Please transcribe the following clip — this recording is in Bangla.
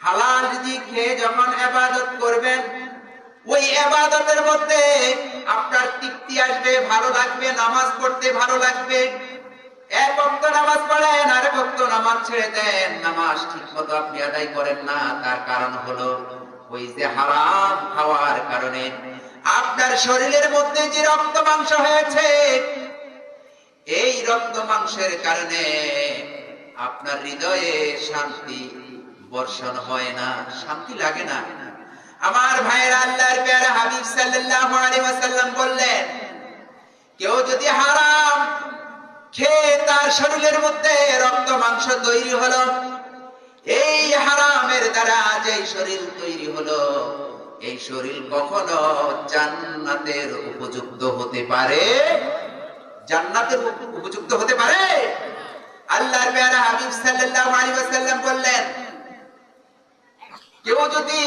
হালাল খেয়ে যখন করবেন, ওই মধ্যে আপনার তৃপ্তি আসবে, ভালো লাগবে, নামাজ পড়তে ভালো লাগবে। তার কারণ হলো ওই যে খাওয়ার কারণে আপনার শরীরের মধ্যে যে রক্ত মাংস হয়েছে, এই রক্ত মাংসের কারণে আপনার হৃদয়ে শান্তি বর্ষণ হয় না, শান্তি লাগে না। আমার ভাইয়ের আল্লাহর পেয়ারা হাবিব সাল্লাল্লাহু আলাইহি ওয়াসাল্লাম বললেন, কেউ যদি হারাম খেয়ে তার শরীরের মধ্যে রক্ত, মাংস তৈরি হলো, এই হারামের দ্বারা যে শরীর তৈরি হলো, এই শরীর কখনো জান্নাতের উপযুক্ত হতে পারে? জান্নাতের উপ- উপযুক্ত পেয়ারা হাবিব আলাইহি ওয়াসাল্লাম বললেন কেউ যদি